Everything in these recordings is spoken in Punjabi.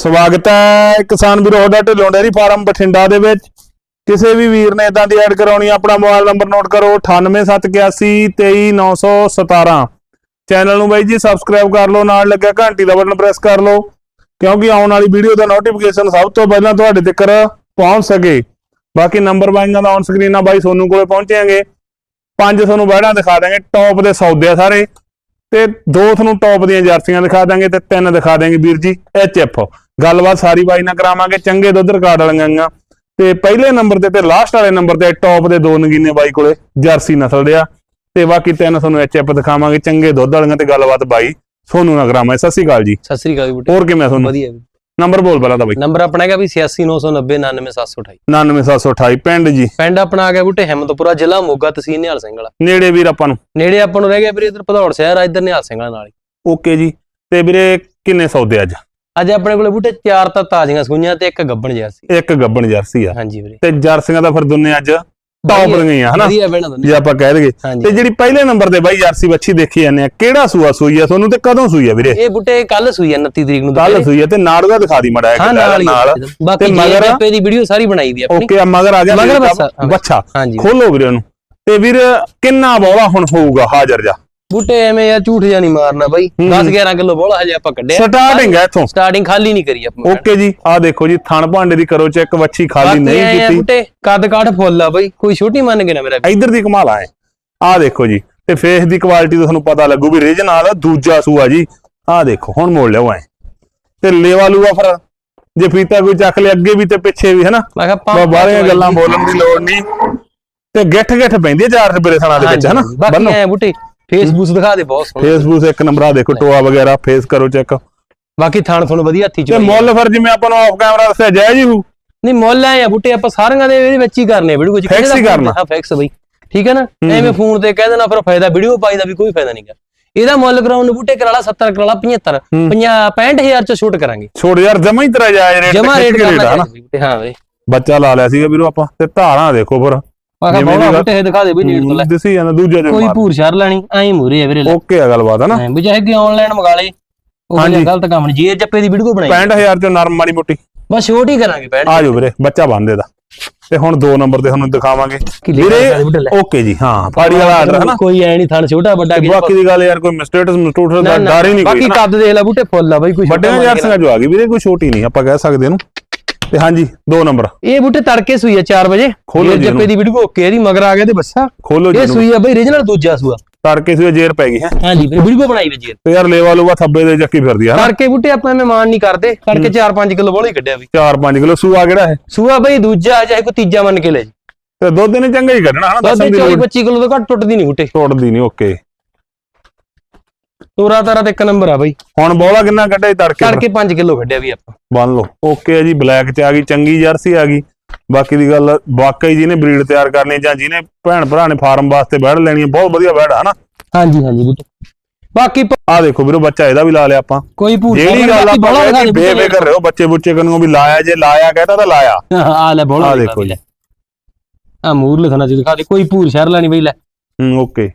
ਸਵਾਗਤ ਹੈ ਕਿਸਾਨ ਵੀਰੋ, ਤੁਹਾਡਾ ਢਿੱਲੋਂ ਡੇਅਰੀ ਫਾਰਮ ਬਠਿੰਡਾ ਦੇ ਵਿੱਚ। ਕਿਸੇ ਵੀ ਵੀਰ ਨੇ ਇਦਾਂ ਦੀ ਐਡ ਕਰਾਉਣੀ ਆਪਣਾ ਮੋਬਾਈਲ ਨੰਬਰ ਨੋਟ ਕਰੋ 9871823917 ਚੈਨਲ ਨੂੰ ਬਾਈ ਜੀ ਸਬਸਕ੍ਰਾਈਬ ਕਰ ਲਓ, ਨਾਲ ਲੱਗਿਆ ਘੰਟੀ ਦਾ ਬਟਨ ਪ੍ਰੈਸ ਕਰ ਲਓ, ਕਿਉਂਕਿ ਆਉਣ ਵਾਲੀ ਵੀਡੀਓ ਦਾ ਨੋਟੀਫਿਕੇਸ਼ਨ ਸਭ ਤੋਂ ਪਹਿਲਾਂ ਤੁਹਾਡੇ ਤੱਕ ਪਹੁੰਚ ਸਕੇ। ਬਾਕੀ ਨੰਬਰ ਬਾਈਆਂ ਦਾ ਔਨ ਸਕਰੀਨ ਆ, ਬਾਈ ਸੋਨੂੰ ਕੋਲੇ ਪਹੁੰਚਾਂਗੇ ਪੰਜ ਤੁਹਾਨੂੰ ਬੈੜਾਂ ਦਿਖਾ ਦਾਂਗੇ ਟੌਪ ਦੇ ਸੌਦੇ ਆ ਸਾਰੇ। ਤੇ ਦੋ ਤੁਹਾਨੂੰ ਟੌਪ ਦੀਆਂ ਜਰਸੀਆਂ ਦਿਖਾ ਦਾਂਗੇ ਤੇ ਤਿੰਨ ਦਿਖਾ ਦਾਂਗੇ ਵੀਰ ਜੀ ਐਚਐਫ ਗੱਲਬਾਤ ਸਾਰੀ ਬਾਈ ਨਾਲ ਕਰਾਵਾਂਗੇ ਚੰਗੇ ਦੁੱਧ ਰਿਕਾਰਡ ਵਾਲੀਆਂ ਤੇ ਪਹਿਲੇ ਨੰਬਰ ਤੇ ਤੇ ਲਾਸਟ ਵਾਲੇ ਨੰਬਰ ਤੇ ਟੌਪ ਦੇ ਦੋ ਨਗੀਨੇ ਬਾਈ ਕੋਲੇ ਜਰਸੀ ਨਸਲ ਦੇ ਆ। ਤੇ ਬਾਕੀ ਤਿੰਨ ਤੁਹਾਨੂੰ ਐਚਐਫ ਦਿਖਾਵਾਂਗੇ ਚੰਗੇ ਦੁੱਧ ਵਾਲੀਆਂ ਤੇ ਗੱਲਬਾਤ ਬਾਈ ਸੋਨੂੰ ਨਾਲ ਕਰਾਵਾਂਗੇ। ਸਤਿ ਸ਼੍ਰੀ ਅਕਾਲ ਜੀ। ਸਤਿ ਸ੍ਰੀ ਅਕਾਲ ਬੁੱਟੇ ਹੋਰ ਕਿਵੇਂ ਤੁਹਾਨੂੰ ਵਧੀਆ। ਨੰਬਰ ਬੋਲ ਪਹਿਲਾਂ ਤਾਂ ਬਾਈ। ਨੰਬਰ ਆਪਣਾ ਹੈਗਾ ਵੀ 8699090728 99728 ਪਿੰਡ ਜੀ। ਪਿੰਡ ਆਪਣਾ ਆ ਗਿਆ ਬੁੱਟੇ ਹਿੰਮਤਪੁਰਾ ਜ਼ਿਲ੍ਹਾ ਮੋਗਾ ਤਹਿਸੀਲ ਨਿਹਾਲ ਸਿੰਘ ਵਾਲਾ। ਨੇੜੇ ਵੀਰ ਆਪਾਂ ਨੂੰ। ਨੇੜੇ ਆਪਾਂ ਨੂੰ ਰਹਿ ਗਿਆ ਵੀਰੇ ਇਧਰ ਭਦੌੜ ਸ਼ਹਿਰ ਆ ਇਧਰ ਨਿਹਾਲ ਸਿੰਘ ਵਾਲਾ ਨਾਲ ਹੀ। ਓਕੇ ਜੀ। ਤੇ ਵੀਰੇ ਕਿੰਨੇ ਸੌਦੇ ਅੱਜ? ਅੱਜ ਆਪਣੇ ਕੋਲੇ ਬੁੱਟੇ ਚਾਰ ਤਾਂ ਤਾਜ਼ੀਆਂ ਸੂਈਆਂ ਤੇ ਇੱਕ ਗੱਬਣ ਜਰਸੀ। ਇੱਕ ਗੱਬਣ ਜਰਸੀ ਆ। ਹਾਂਜੀ ਵੀਰੇ। ਤੇ ਜਰਸੀਆਂ ਦਾ ਫਿਰ ਦੋਨੇ ਅੱਜ ਟੌਪ ਗਈਆਂ ਹਨਾ? ਜੇ ਆਪਾਂ ਕਹਿ ਦਈਏ। ਤੇ ਜਿਹੜੀ ਪਹਿਲੇ ਨੰਬਰ ਤੇ ਬਾਈ ਜਰਸੀ ਬੱਚੀ ਦੇਖੀ ਜਾਂਦੇ ਆ ਕਿਹੜਾ ਸੂਆ ਸੂਈ ਆ ਤੁਹਾਨੂੰ ਤੇ ਕਦੋਂ ਸੂਈ ਆ ਵੀਰੇ? ਇਹ ਬੁੱਟੇ ਕੱਲ ਸੂਈ ਆ 29 ਤਰੀਕ ਨੂੰ ਕੱਲ। ਸੂਈ ਆ ਤੇ ਨਾੜੂਆ ਦਿਖਾ ਦੀ ਮੜਾ ਹਾਂ ਨਾਲ ਤੇ ਮਗਰ- ਜੱਪੇ ਦੀ ਵੀਡੀਓ ਸਾਰੀ ਬਣਾਈ ਦੀ ਆਪਣੀ। ਓਕੇ ਆ ਮਗਰ ਆ ਗਿਆ ਮਗਰ ਬੱਚਾ, ਦਾ ਖੋਲੋ ਵੀਰੇ ਉਹਨੂੰ। ਤੇ ਵੀਰ ਕਿੰਨਾ ਬੋਲਾ ਹੁਣ ਹੋਊਗਾ ਹਾਜ਼ਰ ਜਾ? ਬੁੱਟੇ ਐਵੇਂ ਯਾਰ ਝੂਠ ਜਾਂ ਨਹੀਂ ਮਾਰਨਾ ਬਾਈ। ਹੂੰ। 10 11 ਕਿਲੋ ਬੋਲਾ ਹਜੇ ਆਪਾਂ ਕੱਢਿਆ। ਸਟਾਰਟਿੰਗ ਹੈ ਇੱਥੋਂ। ਸਟਾਰਟਿੰਗ ਖਾਲੀ ਨਹੀਂ ਕਰੀ ਆਪਾਂ। ਓਕੇ ਜੀ ਆ ਦੇਖੋ ਜੀ ਥਣ ਭਾਂਡੇ ਦੀ ਕਰੋ ਚੈੱਕ ਵੱਛੀ ਖਾਲੀ ਨਹੀਂ ਆ ਕੀਤੀ। ਬੁੱਟੇ ਕੱਦ ਕਾਠ ਫੁੱਲ ਆ ਬਾਈ ਕੋਈ ਛੋਟੀ ਮੰਨ ਕੇ ਨਾ ਮੇਰਾ ਇਧਰ ਦੀ ਕਮਾਲ ਆਏ ਆ ਦੇਖੋ ਜੀ ਤੇ ਫੇਸ ਦੀ ਕੁਆਲਿਟੀ ਤੁਹਾਨੂੰ ਪਤਾ ਲੱਗੂ ਵੀ ਰਿਜ ਨਾਲ ਦੂਜਾ ਸੂਆ ਜੀ। ਆ ਦੇਖੋ ਹੁਣ ਮੋੜ ਲਿਓ ਐ। ਤੇ ਲੇਵਾ ਲੂਆ ਫਿਰ ਜੇ ਫੀਤਾ ਕੋਈ ਚੱਕ ਲਿਆ ਅੱਗੇ ਵੀ ਤੇ ਪਿੱਛੇ ਵੀ ਹਨਾ? ਮੈਂ ਕਿਹਾ ਬਾਹਰੀਆਂ ਗੱਲਾਂ ਬੋਲਣ ਦੀ ਲੋੜ ਨਹੀਂ। ਤੇ ਗਿੱਠ ਗਿੱਠ ਪੈਂਦੀ ਹੈ ਚਾਰ ਰੁਪਏ ਥਣਾ ਦੇ ਵਿੱਚ ਹਨਾ? ਬਾਕੀ ਐ ਬੁੱਟੇ ਫੇਸਬੁੱਕ ਦਿਖਾ ਦੇ ਬਹੁਤ ਸੋਹਣਾ। ਫੇਸਬੁੱਕ ਇੱਕ ਨੰਬਰ ਆ ਦੇਖੋ ਟੋਆ ਵਗੈਰਾ ਫੇਸ ਕਰੋ ਚੈੱਕ ਬਾਕੀ ਥਾਣ ਤੁਹਾਨੂੰ ਵਧੀਆ ਹੱਥੀ ਤੇ ਚ ਮੁੱਲ ਫਿਰ ਜਿਵੇਂ ਆਪਾਂ ਨੂੰ ਆਫ ਕੈਮਰਾ ਦੱਸਿਆ ਜਾਇਜ਼ ਹੀ ਹੋਊ। ਨਹੀਂ ਮੁੱਲ ਐ ਆ ਬੁੱਟੇ ਆਪਾਂ ਸਾਰਿਆਂ ਦੇ ਇਹਦੇ ਵਿੱਚ ਹੀ ਕਰਨੇ ਵੀਡੀਓ ਚ। Fix ਹੀ ਕਰਨਾ। ਹਾਂ ਫਿਕਸ ਬਈ। ਠੀਕ ਹੈ ਨਾ? ਐਵੇਂ ਫੋਨ ਤੇ ਕਹਿ ਦੇਣਾ ਫਿਰ ਫਾਇਦਾ ਵੀਡੀਓ ਪਾਈ ਦਾ ਵੀ ਕੋਈ ਫਾਇਦਾ ਨਹੀਂਗਾ ਇਹਦਾ ਮੁੱਲ ਕਰਾਉਣ ਨੂੰ ਬੁੱਟੇ ਕਰਾਲਾ 70 ਕਰਾਲਾ 75 ਹੂੰ। 50 65000 ਚ ਛੋਟ ਕਰਾਂਗੇ। ਛੋੜ ਯਾਰ ਜਮਾ ਹੀ ਤੇਰਾ ਜਾਇਜ਼ ਰੇਟ ਜਮਾ ਰੇਟ ਕਰਨਾ ਹਾਂ ਵੇ ਬੱਚਾ ਲਾ ਲਿਆ ਸੀਗਾ ਵੀਰੋ ਆਪਾਂ ਤੇ ਧਾਰਾਂ ਦੇਖੋ ਫਿਰ। ਮੈਂ ਕਿਹਾ ਦੀ ਗੱਲ- ਬੁੱਟੇ ਇਹ ਦਿਖਾ ਦੇ ਵੀ ਨੇੜ ਤੋਂ ਲੈ। ਦਿਸੀ ਜਾਂਦਾ ਦੂਜਾ ਕੋਈ ਜੋ ਭੂਰ ਸ਼ਰ ਲੈਣੀ ਐਂ ਮੂਰੇ ਆ ਵੀਰੇ ਲੈ। ਓਕੇ ਆ ਗੱਲਬਾਤ ਹਨਾ ਐਂ ਵੀ ਚਾਹੇ ਕਿ ਆਨਲਾਈਨ ਮੰਗਾ ਲੇ ਉਹ। ਹਾਂਜੀ। ਗਲਤ ਕੰਮ ਨਹੀਂ। ਜੇ ਜੱਪੇ ਦੀ ਵੀਡੀਓ ਬਣਾਈ। 65000 ਚੋਂ ਨਰਮ ਮਾੜੀ ਮੋਟੀ। ਬਸ ਛੋਟ ਹੀ ਕਰਾਂਗੇ ਪੈਣ ਆ ਜਾਓ ਵੀਰੇ ਬੱਚਾ ਬੰਦੇ ਦਾ ਤੇ ਹੁਣ ਦੋ ਨੰਬਰ ਤੇ ਤੁਹਾਨੂੰ ਦਿਖਾਵਾਂਗੇ। ਵੀਰੇ। ਓਕੇ ਜੀ ਹਾਂ ਫਾੜੀ ਵਾਲਾ ਆਰਡਰ ਹਨਾ ਕੋਈ ਐ ਨਹੀਂ ਥਣ ਛੋਟਾ ਵੱਡਾ ਕੀ ਬਾਕੀ ਦੀ ਗੱਲ ਯਾਰ ਕੋਈ ਮਿਸਟੇਟਸ ਮਿਸਟੂਟਸ ਦਾ ਡਰ ਹੀ ਨਹੀਂ ਕੋਈ ਬਾਕੀ। ਕੱਦ ਦੇਖ ਲੈ ਬੁੱਟੇ ਫੁੱਲ ਆ ਬਈ ਕੋਈ ਵੱਡੇ ਯਾਰ ਸੰਗਾ ਜੋ ਆ ਗਈ ਵੀਰੇ ਕੋਈ ਛੋਟੀ ਨਹੀਂ ਆਪਾਂ ਕਹਿ ਸਕਦੇ ਇਹਨੂੰ। ਤੇ ਹਾਂਜੀ ਦੋ ਨੰਬਰ। ਇਹ ਬੁੱਟੇ ਤੜਕੇ ਸੂਈ ਆ 4 ਵਜੇ। ਖੋਲੋ ਜੀ ਜੱਪੇ ਦੀ ਵੀਡੀਓ ਓਕੇ ਇਹਦੀ ਮਗਰ ਆ ਗਿਆ ਤੇ ਬੱਸਾ। ਖੋਲੋ ਜੀ ਇਹ ਸੂਈ ਆ ਬਈ ਰੀਜਨਲ ਦੂਜਾ ਸੂਆ। ਤੜਕੇ ਸੀ ਜੇਰ ਪੈ ਗਈ ਹੈ। ਹਾਂਜੀ ਵੀਡੀਓ ਬਣਾਈ ਵੇ ਜੀ ਤੇ ਯਾਰ ਲੇਵਾ ਲੂਵਾ ਥੱਬੇ ਦੇ ਚੱਕੀ ਫਿਰਦੀ ਆ ਤੜਕੇ ਬੁੱਟੇ ਆਪਾਂ ਮਹਿਮਾਨ ਨਹੀਂ ਕਰਦੇ ਤੜਕੇ 4-5 ਕਿਲੋ ਬੋਲੀ ਕੱਢਿਆ ਵੀ। 4-5 ਕਿਲੋ ਸੂਆ ਕਿਹੜਾ ਹੈ? ਸੂਆ ਬਈ ਦੂਜਾ ਚਾਹੇ ਕੋਈ ਤੀਜਾ ਮੰਨ ਕੇ ਲੈ ਜੀ। ਤੇ ਦੁੱਧ ਨੇ ਚੰਗਾ ਹੀ ਕੱਢਣਾ ਹਨਾ? ਦੁੱਧ ਦੱਸਣ ਦੀ ਲੋੜ। 24-25 ਕਿਲੋ ਤੋਂ ਘੱਟ ਟੁੱਟਦੀ ਨਹੀਂ ਬੁੱਟੇ। ਤੋੜਦੀ ਨਹੀਂ ਓਕੇ। ਤੋਰਾ ਤਾਰਾ ਤੇ ਇੱਕ ਨੰਬਰ ਆ ਬਈ। ਹੁਣ ਬੋਲਾ ਕਿੰਨਾ ਕੱਢਿਆ ਤੜਕੇ? ਤੜਕੇ 5 ਕਿਲੋ ਕੱਢਿਆ ਵੀ ਆਪਾਂ। ਬੰਨ ਲਓ। ਓਕੇ ਹੈ ਜੀ ਬਲੈਕ ਚ ਆ ਗਈ ਚੰਗੀ ਜਰਸੀ ਆ ਗਈ। ਬਾਕੀ ਦੀ ਗੱਲ ਵਾਕਈ ਜਿਹਨੇ ਬਰੀਡ ਤਿਆਰ ਕਰਨੀ ਜਾਂ ਜਿਹਨੇ ਭੈਣ ਭਰਾ ਨੇ ਫਾਰਮ ਵਾਸਤੇ ਬੈੜ ਲੈਣੀ ਹੈ ਬਹੁਤ ਵਧੀਆ ਬੈੜ ਆ ਹਨਾ? ਹਾਂਜੀ ਹਾਂਜੀ ਬੁੱਟੇ ਬਾਕੀ ਪ- ਆ ਦੇਖੋ ਵੀਰੋ ਬੱਚਾ ਇਹਦਾ ਵੀ ਲਾ ਲਿਆ ਆਪਾਂ। ਕੋਈ ਭੂਰ ਜਿਹੜੀ ਗੱਲ ਆਪਾਂ ਕਹਿੰਦੇ ਬੇਫਿਕਰ ਰਹੋ ਬੱਚੇ ਬੁੱਚੇ ਕੰਨੋਂ ਵੀ ਲਾਇਆ ਜੇ ਲਾਇਆ ਕਹਤਾ ਤਾਂ ਲਾਇਆ। ਆ ਲੈ ਬੋਲਾ ਆ ਦੇਖੋ ਜੀ। ਆ ਮੂਰ ਲਿਖਣਾ ਚ ਦਿਖਾ ਦੇ ਕੋਈ ਭੂਰ ਸ਼ਰ ਲੈਣੀ ਬਈ ਲੈ। ਹੂੰ ਓਕੇ।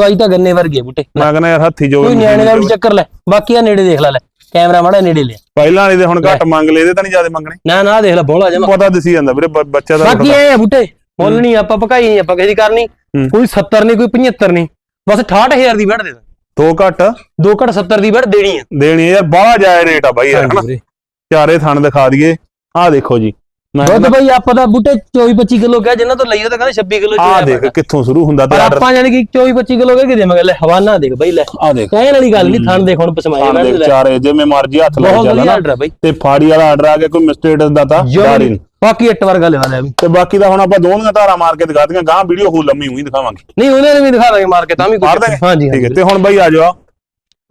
ਆਈ ਤਾਂ ਗੰਨੇ ਵਰਗੇ ਆ ਬੁੱਟੇ। ਮੈਂ ਕਹਿੰਦਾ ਯਾਰ ਹੱਥੀ ਜੋ ਕੋਈ ਨਿਆਣੇ ਦਾ ਵੀ ਚੱਕਰ ਲੈ ਬਾਕੀ ਆ ਨੇੜੇ ਦੇਖ ਲੈ ਲੈ। ਕੈਮਰਾ ਮਾੜਾ ਨੇੜੇ ਲਿਆ। ਪਹਿਲਾਂ ਵਾਲੇ ਦੇ ਹੁਣ ਘੱਟ ਮੰਗ ਲਏ ਇਹਦੇ ਤਾਂ ਨਹੀਂ ਜ਼ਿਆਦਾ ਮੰਗਣੇ। ਨਾ ਨਾ ਦੇਖ ਲੈ ਬੋਲਾ ਜਮਾ। ਪਤਾ ਦਿਸੀ ਜਾਂਦਾ ਵੀਰੇ ਬ- ਬੱਚਾ ਦਾ ਬਾਕੀ ਇਹ ਆ ਬੁੱਟੇ ਮੁੱਲ ਨਹੀਂ ਆਪਾਂ ਪਕਾਈ ਨਹੀਂ ਆਪਾਂ ਕਿਸੇ ਦੀ ਕਰਨੀ। ਹੂੰ। ਕੋਈ 70 ਨਹੀਂ ਕੋਈ 75 ਨਹੀਂ। ਬਸ 68000 ਦੀ ਵੜ ਦੇ ਦਾਂ ਦੋ ਘੱਟ। ਦੋ ਘੜ 70 ਦੀ ਵੜ ਦੇਣੀ ਆ। ਦੇਣੀ ਯਾਰ ਬਾਹਲਾ ਜਾਇ ਰੇਟ ਆ ਬਾਈ ਯਾਰ ਹਨਾ। ਚਾਰੇ ਥਣ ਦਿਖਾ ਦਈਏ। ਆਹ ਦੇਖੋ ਜੀ। ਦੁੱਧ ਬਈ ਆਪਾਂ ਦਾ ਬੁੱਟੇ 24 25 ਕਿਲੋ ਕਿਹਾ ਜਿੰਨਾ ਤੋਂ ਲਈ ਉਹ ਤਾਂ ਕਹਿੰਦੇ 26 ਕਿਲੋ ਆਹ ਦੇਖ ਕਿੱਥੋਂ ਸ਼ੁਰੂ ਹੁੰਦਾ ਤੇ ਪਰ ਆਰਡਰ ਆਪਾਂ ਜਾਨੀ ਕਿ 24 25 ਕਿਲੋ ਕਹਿ ਕੇ ਦੇਵਾਂਗੇ। ਲੈ ਹਵਾਨਾ ਦੇਖ ਬਈ ਲੈ। ਆਹ ਦੇਖ। ਕਹਿਣ ਵਾਲੀ ਗੱਲ ਨਹੀਂ ਥਣ ਦੇਖ ਹੁਣ ਪਸਮਾਇਆ ਆਹ ਦੇਖ ਚਾਰੇ ਜਿਵੇਂ ਮਰਜ਼ੀ ਹੱਥ ਲਾ ਬਹੁਤ ਵਧੀਆ ਆਰਡਰ ਆ ਬਈ। ਤੇ ਫਾੜੀ ਵਾਲਾ ਆਰਡਰ ਆ ਗਿਆ ਕੋਈ ਮਿਸਟੇਟਸ ਦਾ ਤਾਂ ਹੀ ਨਹੀਂ। ਬਾਕੀ ਇੱਟ ਵਰਗਾ ਲੈਵਾ ਲੈ ਵੀ। ਤੇ ਬਾਕੀ ਦਾ ਹੁਣ ਆਪਾਂ ਦੋਨੀਆਂ ਧਾਰਾ ਮਾਰ ਕੇ ਦਿਖਾ ਦੀਆਂ ਗਾਂ ਵੀਡੀਓ ਹੋ ਲੰਮੀ ਹੋਈ ਦਿਖਾਵਾਂਗੇ। ਨਹੀਂ ਉਹਨਾਂ ਨੇ ਵੀ ਦਿਖਾ ਦਾਂਗੇ ਮਾਰ ਕੇ ਤਾਂ ਵੀ ਮਾਰ ਦਾਂਗੇ? ਹਾਂਜੀ ਠੀਕ ਹੈ ਤੇ ਹੁਣ ਬਾਈ ਆ ਜਾਓ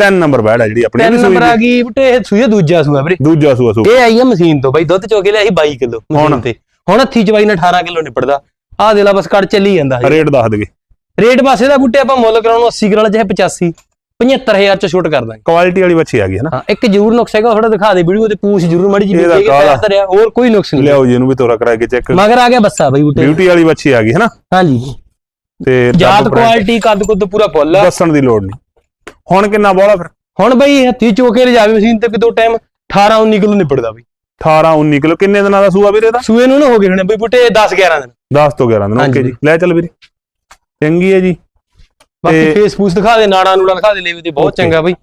ਤਿੰਨ ਨੰਬਰ ਬੈੜ ਆ ਜਿਹੜੀ ਆਪਣੀ ਤਿੰਨ ਇਹਦੀ ਨੰਬਰ ਆ ਗਈ ਬੁੱਟੇ ਇਹ ਸੂਈ ਆ ਦੂਜਾ ਸੂਆ ਵੀਰੇ। ਦੂਜਾ ਸੂਆ ਸੂ ਇਹ ਆਈ ਆ ਮਸ਼ੀਨ ਤੋਂ ਬਈ ਦੁੱਧ ਚੋ ਕੇ ਲਿਆਈ 22 ਕਿਲੋ ਹੁਣ? ਤੇ। ਹੁਣ ਹੱਥੀ ਚਵਾਈ ਨੇ 18 ਕਿਲੋ ਨਿਪੜਦਾ। ਆਹ ਦੇ ਲਾ ਬਸ ਕੱਢ ਚੱਲੀ ਜਾਂਦਾ ਹੈ ਰੇਟ ਦੱਸ ਦਗੇ ਰੇਟ ਪਾਸੇ ਦਾ ਬੁੱਟੇ ਆਪਾਂ ਮੁੱਲ ਕਰਾਉਣ ਨੂੰ 80 ਕਰਾਉਣਾ ਚਾਹੇ 85 75000 ਚ ਛੋਟ ਕਰ ਦਾਂਗੇ। ਕੁਆਲਿਟੀ ਵਾਲੀ ਬੱਚੀ ਆ ਗਈ ਹੈ ਨਾ। ਹਾਂ ਇੱਕ ਜ਼ਰੂਰ ਨੁਕਸ ਹੈਗਾ ਥੋੜਾ ਦਿਖਾ ਦੇ ਵੀਡੀਓ ਤੇ ਪੂਛ ਜ਼ਰੂਰ ਮੜੀ ਜੀ ਇਹਦਾ। ਪੈਰ ਧਰਿਆ ਹੋਰ ਕੋਈ ਨੁਕਸ ਨਹੀਂ। ਲਿਆਓ ਜੀ ਇਹਨੂੰ ਵੀ ਤੋਰਾ ਕਰਾ ਕੇ ਚੈੱਕ ਮਗਰ ਆ ਗਿਆ ਬੱਸਾ ਬਈ ਬੁੱਟੇ। ਬਿਊਟੀ ਵਾਲੀ ਬੱਚੀ ਆ ਗਈ ਹੈ ਨਾ। ਹਾਂਜੀ। ਤੇ ਜਾਤ ਕੁਆਲਿਟੀ ਕੱਦ ਕੁੱਦ ਪੂਰਾ ਫੁੱਲ ਦੱਸਣ ਦੀ ਲੋੜ ਨਹੀਂ। ਹੁਣ ਕਿੰਨਾ ਬੋਲਾ ਫਿਰ? ਹੁਣ ਬਈ ਹੱਥੀ ਚੋਕੇ ਲਿਜਾਵੇ ਮਸ਼ੀਨ ਤੇ ਕਿਤੋਂ ਟਾਈਮ 18 19 ਕਿਲੋ ਨਿਬੜਦਾ ਬਈ। 18 19 ਕਿਲੋ ਕਿੰਨੇ ਦਿਨਾਂ ਦਾ ਸੂਆ ਵੀਰੇ ਦਾ ਸੂਏ ਨੂੰ ਨਾ ਹੋ ਗਏ ਹੋਣੇ ਬਈ ਬੁੱਟੇ 10 11 ਦਿਨ। 10 ਤੋਂ 11 ਦਿਨ ਓਕੇ। ਜੀ। ਲੈ ਚੱਲ ਵੀਰੇ। ਚੰਗੀ ਹੈ ਜੀ। ਬਾਕੀ ਤੇ- ਫੇਸਬੁੱਕ ਦਿਖਾ ਦੇ ਨਾੜਾ ਨੂੜਾ ਦਿਖਾ ਦੇ ਲੈਵੇ ਤੇ ਬਹੁਤ. ਚੰਗਾ ਬਈ।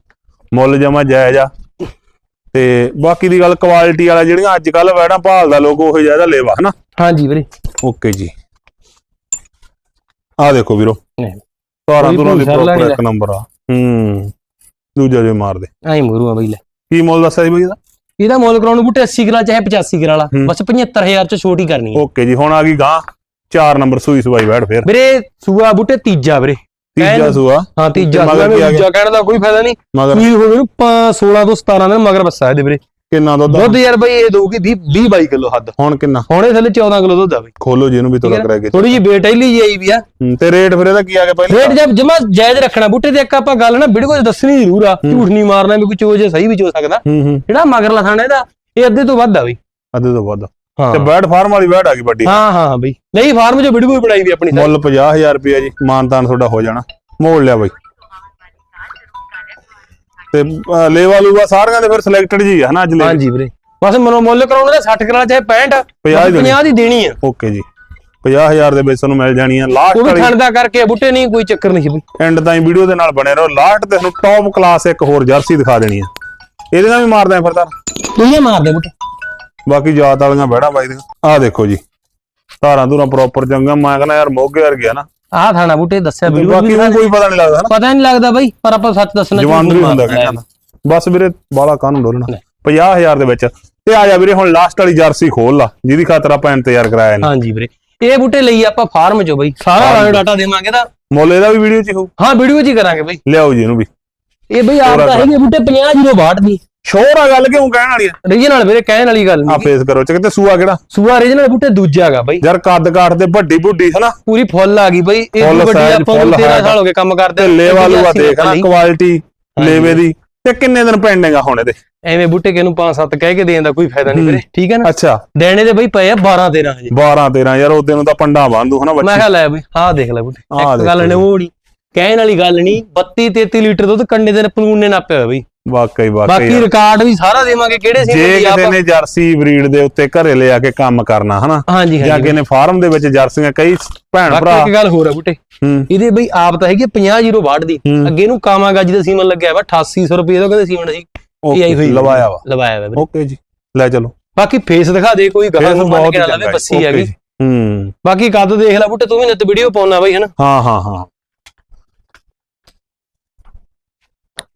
ਮੁੱਲ ਜਮਾ ਜਾਇਜ਼ ਆ। ਤੇ ਬਾਕੀ ਦੀ ਗੱਲ ਕੁਆਲਿਟੀ ਵਾਲਾ ਜਿਹੜੀਆਂ ਅੱਜ ਕੱਲ ਵੈੜਾਂ ਭਾਲਦਾ ਲੋਕ ਉਹ ਜ਼ਿਆਦਾ ਲੇਵਾ ਹਨਾ? ਹਾਂਜੀ ਵੀਰੇ। ਓਕੇ ਜੀ। ਆ ਦੇਖੋ ਵੀਰੋ। ਨਹੀਂ। ਤਾਰਾਂ ਕੋਈ ਤੁਰਾਂ ਦੀ ਪ੍ਰੋਪਰ ਇੱਕ ਨੰਬਰ ਆ। ਹੂੰ। ਦੂਜਾ ਜੇ ਮਾਰ ਦੇ। ਐਂ ਮਗਰੂ ਆ ਬਈ ਲੈ। ਕੀ ਮੁੱਲ ਦੱਸਿਆ ਜੀ ਬਈ ਇਹਦਾ? ਇਹਦਾ ਮੁੱਲ ਕਰਾਉਣ ਨੂੰ ਬੁੱਟੇ 80 ਕਿਲਾ ਚਾਹੇ 85 ਕਿਲਾ ਵਾਲਾ। ਬਸ 75000 ਚ ਛੋਟੀ ਕਰਨੀ ਹੈ ਓਕੇ ਜੀ ਹੁਣ ਆ ਗਈ ਗਾਂ 4 ਨੰਬਰ ਸੂਈ ਸਵਾਈ ਵੈੜ ਫੇਰ। ਵੀਰੇ ਸੂਆ ਬੁੱਟੇ ਤੀਜਾ ਵੀਰੇ। ਤੀਜਾ ਸੂਆ। ਹਾਂ ਤੀਜਾ ਸੂਆ? ਦੂਜਾ ਕਹਿਣ ਦਾ ਕੋਈ ਫਾਇਦਾ ਨਹੀਂ। ਮਗਰ ਸੂਈ ਹੋ ਗਈ ਨੂੰ 16 ਤੋਂ 17 ਦਿਨ ਮਗਰ ਬੱਸਾ ਇਹਦੇ ਵੀਰੇ। ਕਿੰਨਾ ਦੁੱਧ ਆ? ਦੁੱਧ ਯਾਰ ਬਈ ਇਹ ਦਊਗੀ 20 20 22 ਕਿਲੋ ਹੱਦ। ਹੁਣ ਕਿੰਨਾ? ਹੁਣੇ ਥੱਲੇ 14 ਕਿਲੋ ਦੁੱਧ ਆ ਬਈ। ਖੋਲੋ ਜੀ ਇਹਨੂੰ ਵੀ ਤੋੜਾ ਕਰਾ ਕੇ। ਥੋੜੀ ਜੀ ਬੇਟੈਲੀ ਜੀ ਆਈ ਵੀ ਆ। ਹੂੰ, ਤੇ ਰੇਟ ਫਿਰ ਇਹਦਾ ਕੀ ਆ ਗਿਆ ਪਹਿਲਾਂ? ਰੇਟ ਜਦ ਜਮਾ ਜਾਇਜ਼ ਰੱਖਣਾ ਬੁੱਟੇ ਤੇ ਇੱਕ ਆਪਾਂ ਗੱਲ ਨਾ ਵੀਡੀਓ 'ਚ ਦੱਸਣੀ ਜ਼ਰੂਰ ਆ ਝੂਠ ਨਹੀਂ ਮਾਰਨਾ ਵੀ ਕੋਈ ਚੋਜ ਸਹੀ ਵੀ ਹੋ ਸਕਦਾ। ਹੂੰ ਹੂੰ। ਜਿਹੜਾ ਮਗਰਲਾ ਥਾਣਾ ਇਹਦਾ ਇਹ ਅੱਧੇ ਤੋਂ ਵੱਧ ਆ ਬਈ। ਅੱਧੇ ਤੋਂ ਵੱਧ ਹਾਂ। ਤੇ ਬੈਡ ਫਾਰਮ ਵਾਲੀ ਬੈਡ ਆ ਗਈ ਵੱਡੀ। ਹਾਂ ਹਾਂ ਬਈ। ਨਹੀਂ ਫਾਰਮ 'ਚ ਵੀਡੀਓ ਵੀ ਬਣਾਈ ਵੀ ਆਪਣੀ ਮੁੱਲ 50000 ਰੁਪਇਆ ਜੀ ਮਾਨਤਾਨ ਤੁਹਾਡਾ ਹੋ ਜਾਣਾ। ਮੋੜ ਲਿਆ ਬਾਈ। ਤੇ ਲੇਵਾ ਲੂਵਾ ਸਾਰੀਆਂ ਦੇ ਫਿਰ ਸਿਲੈਕਟਡ ਜੀ ਆ ਹਨਾ ਅੱਜ ਲੈ ਹਾਂਜੀ ਵੀਰੇ। ਬਸ ਮਨੋ ਮੁੱਲ ਕਰਾਉਣਾ ਤਾਂ 60 ਕਰਾ ਚਾਹੇ 65 50 ਦੀ 50 ਦੀ ਦੇਣੀ ਆ। ਓਕੇ ਜੀ। 50000 ਦੇ ਵਿੱਚ ਤੁਹਾਨੂੰ ਮਿਲ ਜਾਣੀ ਆ ਲਾਸਟ ਉਹ ਵੀ ਵਾਲੀ। ਕਰਕੇ ਬੁੱਟੇ ਨਹੀਂ ਕੋਈ ਚੱਕਰ ਨਹੀਂ ਬਈ। ਐਂਡ ਤਾਈਂ ਵੀਡੀਓ ਦੇ ਨਾਲ ਬਣੇ ਰਹੋ। ਲਾਸਟ ਤੇ ਤੁਹਾਨੂੰ ਟੌਪ ਕਲਾਸ ਇੱਕ ਹੋਰ ਜਰਸੀ ਦਿਖਾ ਦੇਣੀ ਆ। ਇਹਦੇ ਨਾਲ ਵੀ ਮਾਰਦੇ ਆ ਫਿਰ ਤਾਂ। ਇਹ ਮਾਰਦੇ ਬੁੱਟੇ। ਬਾਕੀ ਜਾਤ ਵਾਲੀਆਂ ਬਹਿਣਾ ਬਾਈ ਦੀਆਂ ਆਹ ਦੇਖੋ ਜੀ। ਧਾਰਾਂ ਧੂਰਾਂ ਪ੍ਰੋਪਰ ਚੰਗਾ ਮੈਂ ਕਹਿੰਦਾ ਯਾਰ ਮੋਗੇ ਵਰ ਗਿਆ ਨਾ। ਆਹ ਥਾਣਾ ਬੁੱਟੇ ਦੱਸਿਆ ਵੀਡੀਓ ਬਾਕੀ ਨੂੰ ਕੋਈ ਪਤਾ ਨਹੀਂ ਲੱਗਦਾ ਹਨਾ। ਪਤਾ ਨਹੀਂ ਲੱਗਦਾ ਬਈ ਪਰ ਆਪਾਂ ਸੱਚ ਦੱਸਣਾ ਜਵਾਨ ਵੀ ਹੁੰਦਾ। ਕਹਿੰਦਾ ਬਸ ਵੀਰੇ ਬਾਲਾ ਕਾਹਨੂੰ ਡੋਲਣਾ। 50000 ਦੇ ਵਿੱਚ। ਤੇ ਆ ਜਾ ਵੀਰੇ ਹੁਣ ਲਾਸਟ ਵਾਲੀ ਜਰਸੀ ਖੋਲ ਲਾ ਜਿਹਦੀ ਖਾਤਰ ਆਪਾਂ ਇੰਤਜ਼ਾਰ ਕਰਾਇਆ ਨੇ ਹਾਂਜੀ ਵੀਰੇ। ਇਹ ਬੁੱਟੇ ਲਈ ਆਪਾਂ ਫਾਰਮ ਚੋਂ ਬਈ। ਸਾਰਾ ਬਾਇਓ ਡਾਟਾ ਦੇਵਾਂਗੇ ਤਾਂ। ਮੁੱਲ ਇਹਦਾ ਵੀ ਵੀਡੀਓ ਚ ਹੀ ਹੋਊ। ਹਾਂ ਵੀਡੀਓ 'ਚ ਹੀ ਕਰਾਂਗੇ ਬਈ। ਲਿਆਓ ਜੀ ਇਹਨੂੰ ਵੀ। ਇਹ ਬਈ ਆਪ ਤਾਂ ਹੈਗੇ ਬੁੱਟੇ 50 ਜੀਰੋ ਬਾਟ ਦੀ। ਸ਼ੋਰ ਆ ਗੱਲ ਕਿਉਂ ਕਹਿਣ ਵਾਲੀ ਆ? ਰੀਜਨਲ ਵੀਰੇ ਕਹਿਣ ਵਾਲੀ ਗੱਲ ਆ ਨਹੀਂ ਫੇਸ ਕਰੋ ਚ ਕਿਤੇ ਸੂਆ ਕਿਹੜਾ? ਸੂਆ ਰੀਜਨਲ ਬੁੱਟੇ ਦੂਜਾ ਹੈਗਾ ਬਈ। ਯਾਰ ਕੱਦ ਕਾਠ ਤੇ ਵੱਡੀ ਬੁੱਢੀ ਹਨਾ? ਪੂਰੀ ਫੁੱਲ ਆ ਗਈ ਬਈ ਇਹ ਫੁੱਲ ਵੱਡੀ size, ਆਪਾਂ ਨੂੰ ਫੁੱਲ 13 height। ਸਾਲ ਹੋ ਗਏ ਕੰਮ ਕਰਦੇ ਤੇ ਲੇਵਾ ਇਹ ਲੂਆ ਅਸੀਂ ਦੇਖ ਨਾ ਲਈ। ਕੁਆਲਿਟੀ। ਲੇਵੇ ਦੀ। ਤੇ ਕਿੰਨੇ ਦਿਨ ਪੈਂਡਿੰਗ ਹੁਣ ਇਹਦੇ? ਐਵੇਂ ਬੁੱਟੇ ਕਿਨੂੰ 5-7 ਕਹਿ ਕੇ ਦੇਣ ਦਾ ਕੋਈ ਫਾਇਦਾ ਨਹੀਂ ਵੀਰੇ ਠੀਕ ਹੈ ਨਾ? ਅੱਛਾ। ਦੇਣੇ ਦੇ ਬਈ ਪਏ ਆ 12-13 ਹਜੇ। 12 13 ਯਾਰ ਉਹਦੇ ਨੂੰ ਤਾਂ ਪੰਡਾ ਬੰਦੂ ਹਨਾ ਮੈਂ ਬੱਚੀ ਕਿਹਾ ਲੈ ਬਈ ਆਹ ਦੇਖ ਲੈ ਬੁੱਟੇ ਆਹ ਇੱਕ ਦੇਖੋ ਗੱਲ ਨੇ। ਉਹ ਨਹੀਂ ਕਹਿਣ ਵਾਲੀ ਗੱਲ ਨਹੀਂ 32-33 ਲੀਟਰ ਦੁੱਧ ਕੰਡੇ ਦੇ ਪਲੂਨ ਨੇ ਨਾਪਿਆ ਹੋਇਆ ਬਈ। ਵਾਕਈ ਵਾਕਈ ਬਾਕੀ। ਰਿਕਾਰਡ ਵੀ ਸਾਰਾ ਦੇਵਾਂਗੇ ਕਿਹੜੇ ਸੀ ਜੇ ਕਿਸੇ ਨੇ ਜਰਸੀ ਬਰੀਡ ਦੇ ਉੱਤੇ ਘਰੇ ਲਿਆ ਕੇ ਕੰਮ ਕਰਨਾ ਹਨਾ? ਹਾਂਜੀ ਜਾਂ ਕਿਸੇ ਨੇ ਫਾਰਮ ਦੇ ਵਿੱਚ ਜਰਸੀਆਂ ਕਈ ਭੈਣ ਬਾਕੀ ਭਰਾ ਇੱਕ ਗੱਲ ਹੋਰ ਆ ਬੁੱਟੇ। ਇਹਦੇ ਬਈ ਆਪ ਤਾਂ ਹੈਗੀ 50 ਜੀਰੋ ਬਾੜ ਦੀ। ਅੱਗੇ ਨੂੰ ਕਾਮਾਗਾਜੀ ਦਾ ਸੀਮਨ ਲੱਗਿਆ ਵਾ 8800 ਰੁਪਏ ਦਾ ਕਹਿੰਦੇ ਸੀਮਨ ਸੀ। ਇਹ ਆਈ ਹੋਈ ਲਵਾਇਆ ਵਾ। ਲਵਾਇਆ ਵਾ। ਓਕੇ ਜੀ। ਲੈ ਚਲੋ। ਬਾਕੀ ਫੇਸ ਦਿਖਾ ਦੇ ਕੋਈ ਗਾਹਾਂ ਫੇਸ ਨੂੰ ਮੰਨ ਕੇ ਨਾ ਲਵੇ। ਬੱਸੀ ਹੈਗੀ। ਹੂੰ। ਬਾਕੀ ਕੱਦ ਦੇਖ ਲੈ ਬੁੱਟੇ ਤੂੰ ਵੀ ਨਿਤ ਵੀਡੀਓ ਪਾਉਣਾ ਬਈ ਹਨਾ? ਹਾਂ ਹਾਂ ਹਾਂ।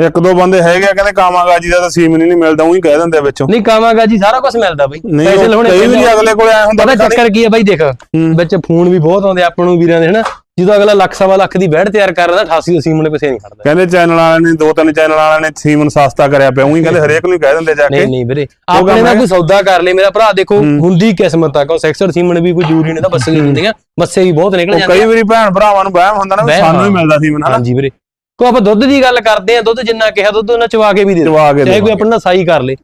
ਇੱਕ ਦੋ ਬੰਦੇ ਹੈਗੇ ਆ ਕਹਿੰਦੇ ਕਾਮਾਗਾਜੀ ਦਾ ਤਾਂ ਸੀਮਨ ਹੀ ਨਹੀਂ ਮਿਲਦਾ ਉਹੀ ਕਹਿ ਦਿੰਦੇ ਆ ਵਿੱਚੋਂ। ਨਹੀਂ ਕਾਮਾਗਾਜੀ ਸਾਰਾ ਕੁਝ ਮਿਲਦਾ ਬਈ। ਨਹੀਂ ਪੈਸੇ ਉਹ ਕਈ ਪੈਂਦੇ ਵੀ ਆ। ਅਗਲੇ ਕੋਲੇ ਆਇਆ ਹੁੰਦਾ ਪਤਾ ਚੱਕਰ ਕੀ ਹੈ ਬਾਈ ਦੇਖ ਹੂੰ। ਵਿੱਚ ਫੋਨ ਵੀ ਬਹੁਤ ਆਉਂਦੇ ਆਪਾਂ ਨੂੰ ਵੀਰਾਂ ਦੇ ਹਨਾ? ਜਦੋਂ ਅਗਲਾ ਲੱਖ ਸਵਾ ਲੱਖ ਦੀ ਬੈੜ ਤਿਆਰ ਕਰ ਰਿਹਾ 88 ਦਾ ਸੀਮਨ ਪਿੱਛੇ ਨਹੀਂ ਖੜਦਾ। ਕਹਿੰਦੇ ਚੈਨਲ ਵਾਲਿਆਂ ਨੇ ਦੋ ਤਿੰਨ ਚੈਨਲ ਵਾਲਿਆਂ ਨੇ ਸੀਮਨ ਸਸਤਾ ਕਰਿਆ ਪਿਆ ਉਹੀ ਕਹਿੰਦੇ ਹਰੇਕ ਨੂੰ ਹੀ ਕਹਿ ਦਿੰਦੇ ਜਾ ਕੇ। ਨਹੀਂ ਨਹੀਂ ਵੀਰੇ ਆਪਣੇ ਨਾਲ ਹੈ। ਕੋਈ ਸੌਦਾ ਕਰ ਲੈ ਮੇਰਾ ਭਰਾ ਦੇਖੋ ਹੁੰਦੀ ਕਿਸਮਤ ਆ ਕੋ ਸੈਕਸਰ ਸੀਮਨ ਵੀ ਕੋਈ ਜ਼ਰੂਰੀ ਨਹੀਂ ਤਾਂ ਬੱਸੇ ਨਹੀਂ ਹੁੰਦੀਆਂ ਬੱਸੇ ਵੀ ਬਹੁਤ ਨਿਕਲ ਉਹ ਜਾਂਦੇ ਕਈ ਵਾਰੀ ਭੈਣ ਭਰਾਵਾਂ ਨੂੰ ਵਹਿਮ ਹੁੰਦਾ ਨਾ ਵੀ ਵਹਿਮ, ਸਾਨੂੰ ਹੀ ਹਾਂ। ਮਿਲਦਾ ਸੀਮਨ ਹਨਾ? ਹਾਂਜੀ ਵੀਰੇ। ਕੋ ਆਪਾਂ ਦੁੱਧ ਦੀ ਗੱਲ ਕਰਦੇ ਆ ਦੁੱਧ ਜਿੰਨਾ ਕਿਹਾ ਦੁੱਧ ਉਹਨਾਂ ਚਵਾ ਕੇ ਵੀ ਦੇ। ਚਵਾ ਕੇ ਚਾਹੇ ਕੋਈ ਦੇਵਾਂਗੇ। ਆਪਣਾ ਸਾਈ ਕਰ ਲੇ।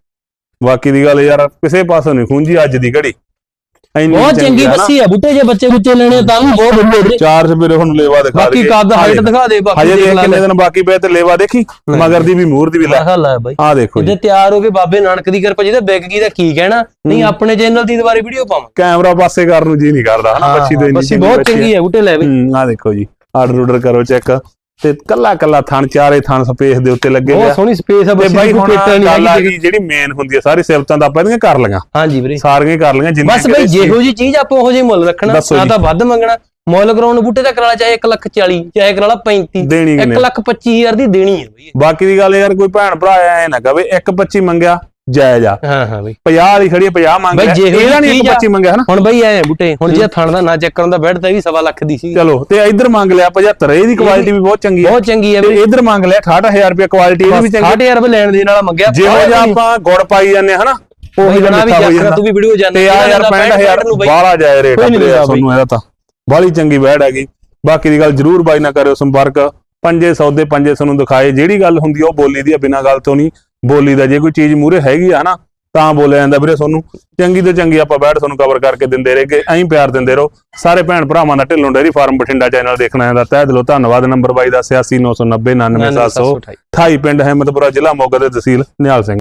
ਬਾਕੀ ਦੀ ਗੱਲ ਯਾਰ ਕਿਸੇ ਪਾਸੋਂ ਨਹੀਂ ਖੁੰਝੀ ਅੱਜ ਦੀ ਘੜੀ। ਇੰਨੀ ਬਹੁਤ ਚੰਗੀ ਆ ਨਾ। ਬੱਸੀ ਆ ਬੁੱਟੇ ਜੇ ਬੱਚੇ ਬੁੱਚੇ ਲੈਣੇ ਤਾਂ ਵੀ ਬਹੁਤ ਵਧੀਆ ਵੀਰੇ। ਚਾਰ ਸਪੇਰੇ ਹੁਣ ਲੇਵਾ ਦਿਖਾ ਬਾਕੀ ਦਈਏ। ਕੱਦ ਹਾਈਟ ਦੇਖ। ਦੇ ਬਾਕੀ ਹਜੇ ਦੇਖ ਦੇਖ ਲੈ ਕਿੰਨੇ ਦਿਨ ਬਾਕੀ ਪਏ ਤੇ ਲੇਵਾ ਦੇਖੀ? ਮਗਰ ਦੀ ਵੀ ਮੂਰ ਦੀ ਵੀ ਲੈ। ਹਾਲ ਹੈ ਬਾਈ। ਆ ਦੇਖੋ ਜੀ ਜੇ। ਤਿਆਰ ਹੋ ਕੇ ਬਾਬੇ ਨਾਨਕ ਦੀ ਕਿਰਪਾ ਜਿਹਦੇ ਬਿਗ ਗਈ ਦਾ ਕੀ ਕਹਿਣਾ ਨਹੀਂ ਆਪਣੇ ਚੈਨਲ ਦੀ ਦੁਬਾਰੇ ਵੀਡੀਓ ਪਾਵਾਂ ਕੈਮਰਾ ਪਾਸੇ ਕਰਨ ਨੂੰ ਜੀ ਨਹੀਂ ਕਰਦਾ ਹਨਾ? ਬੱਚੀ ਤੋਂ ਇੰਨੀ ਬੱਸੀ ਬਹੁਤ ਚੰਗੀ ਹੈ ਬੁੱਟੇ ਲੈ ਬਈ। ਹੂੰ ਆ ਦੇਖੋ ਜੀ। ਆਰਡਰ ਆਰਡਰ ਕਰੋ ਚੈੱਕ। ਤੇ ਕੱਲਾ ਕੱਲਾ ਥਣ ਚਾਰੇ ਥਣ ਸਪੇਸ ਦੇ ਉੱਤੇ ਲੱਗੇ ਬਹੁਤ ਸੋਹਣੀ ਸਪੇਸ ਆ ਤੇ ਬੱਸੀ ਬਾਈ ਦੀ ਹੁਣ ਗੱਲ ਆ ਗਈ ਜਿਹੜੀ ਮੇਨ ਹੁੰਦੀ ਹੈ ਸਾਰੀ ਸਿਫਤਾਂ ਤਾਂ ਆਪਾਂ ਇਹਦੀਆਂ ਕਰ ਲਈਆਂ। ਹਾਂਜੀ ਵੀਰੇ। ਸਾਰੀਆਂ ਕਰ ਲਈਆਂ ਜਿੰਨੀਆਂ ਬਸ ਬਈ। ਜਿਹੋ ਜੀ ਚੀਜ਼ ਆਪਾਂ ਉਹੋ ਜਿਹੀ ਮੁੱਲ ਰੱਖਣਾ ਨਾ। ਤਾਂ ਵੱਧ ਮੰਗਣਾ। ਮੁੱਲ ਕਰਾਉਣ ਬੁੱਟੇ ਦਾ ਕਰਾਲਾ ਚਾਹੇ 1 ਲੱਖ 40 ਚਾਹੇ ਕਰਾਲਾ 35 ਦੇਣੀ 1 ਕਿੰਨੇ ਲੱਖ 25 ਹਜ਼ਾਰ ਦੀ ਦੇਣੀ ਹੈ ਬਈ ਬਾਕੀ ਦੀ ਗੱਲ ਯਾਰ ਕੋਈ ਭੈਣ ਭਰਾ ਐ ਨਾ ਕਵੇ 1.25 ਮੰਗਿਆ। ਜਾਇਜ਼ ਆ ਹਾਂ ਹਾਂ ਬਈ। 50 ਵਾਲੀ ਖੜੀ 50 ਮੰਗ ਜਿਹੋ ਇਹਦਾ ਨਹੀਂ ਜਿਹੀ ਚੀਜ਼ ਆ- 1.25 ਮੰਗਿਆ ਹਨਾ? ਹੁਣ ਬਈ ਐ ਬੁੱਟੇ ਹੁਣ ਜੇ ਥਣ ਦਾ ਨਾ ਚੈੱਕ ਕਰਨ ਦਾ ਬੈਠ ਤਾਂ ਵੀ ਸਵਾ ਲੱਖ ਦੀ ਸੀ। ਚਲੋ ਤੇ ਇੱਧਰ ਮੰਗ ਲਿਆ 75 ਇਹਦੀ ਕੁਆਲਿਟੀ ਵੀ ਬਹੁਤ ਚੰਗੀ ਹੈ ਬਹੁਤ ਚੰਗੀ ਹੈ ਤੇ ਇੱਧਰ ਮੰਗ ਲਿਆ 68000 ਰੁਪਏ ਕੁਆਲਿਟੀ ਇਹਦੀ ਵੀ ਚੰਗੀ 6000 ਰੁਪਏ ਲੈਣ ਦੇਣ ਵਾਲਾ ਮੰਗਿਆ। ਜਿਹੋ ਜਿਹਾ ਆਪਾਂ ਗੁੜ ਪਾਈ ਜਾਂਦੇ ਹਨਾ ਉਹ ਬਣਾ ਵੀ ਜਾਂਦਾ। ਤੂੰ ਵੀ ਵੀਡੀਓ ਜਾਣਾ ਤੇ ਆ ਯਾਰ 65000 ਨੂੰ ਬਈ। ਬਾਹਲਾ ਜਾਏ ਰੇਟ ਆਪਣੇ। ਤੁਹਾਨੂੰ ਇਹਦਾ ਤਾਂ। ਬਾਹਲੀ ਚੰਗੀ ਬੈੜ ਹੈਗੀ। ਬਾਕੀ ਦੀ ਗੱਲ ਜਰੂਰ ਬਾਈ ਨਾ ਕਰਿਓ ਸੰਪਰਕ। ਪੰਜੇ ਸੌਦੇ ਪੰਜੇ ਤੁਹਾਨੂੰ ਦਿਖਾਏ। ਜਿਹੜੀ ਗੱਲ ਹੁੰਦੀ ਉਹ ਬੋਲੀ ਦੀ ਆ ਬਿਨਾਂ ਗੱਲ ਤੋਂ ਨਹੀਂ। ਬੋਲੀ ਦਾ ਜੇ ਕੋਈ ਚੀਜ਼ ਮੂਰੇ ਹੈਗੀ ਆ ਨਾ ਤਾਂ ਬੋਲਿਆ ਜਾਂਦਾ ਵੀਰੇ ਤੁਹਾਨੂੰ ਚੰਗੀ ਤੋਂ ਚੰਗੀ ਆਪਾਂ ਬੈਠ ਤੁਹਾਨੂੰ ਕਵਰ ਕਰਕੇ ਦਿੰਦੇ ਰਹੇਗੇ ਐਂ ਪਿਆਰ ਦਿੰਦੇ ਰਹੋ। ਸਾਰੇ ਭੈਣ ਭਰਾਵਾਂ ਦਾ Dhillon dairy farm Bathinda channel ਦੇਖਣਾ ਆਂਦਾ ਤਹਿ ਦਿਲੋਂ ਧੰਨਵਾਦ। ਨੰਬਰ ਬਾਈ ਦਾ 8699090728 99728 28 ਪਿੰਡ ਅਹਿਮਦਪੁਰਾ ਜ਼ਿਲ੍ਹਾ ਮੋਗਾ ਦੇ ਤਹਿਸੀਲ ਨਿਹਾਲ ਸਿੰਘ।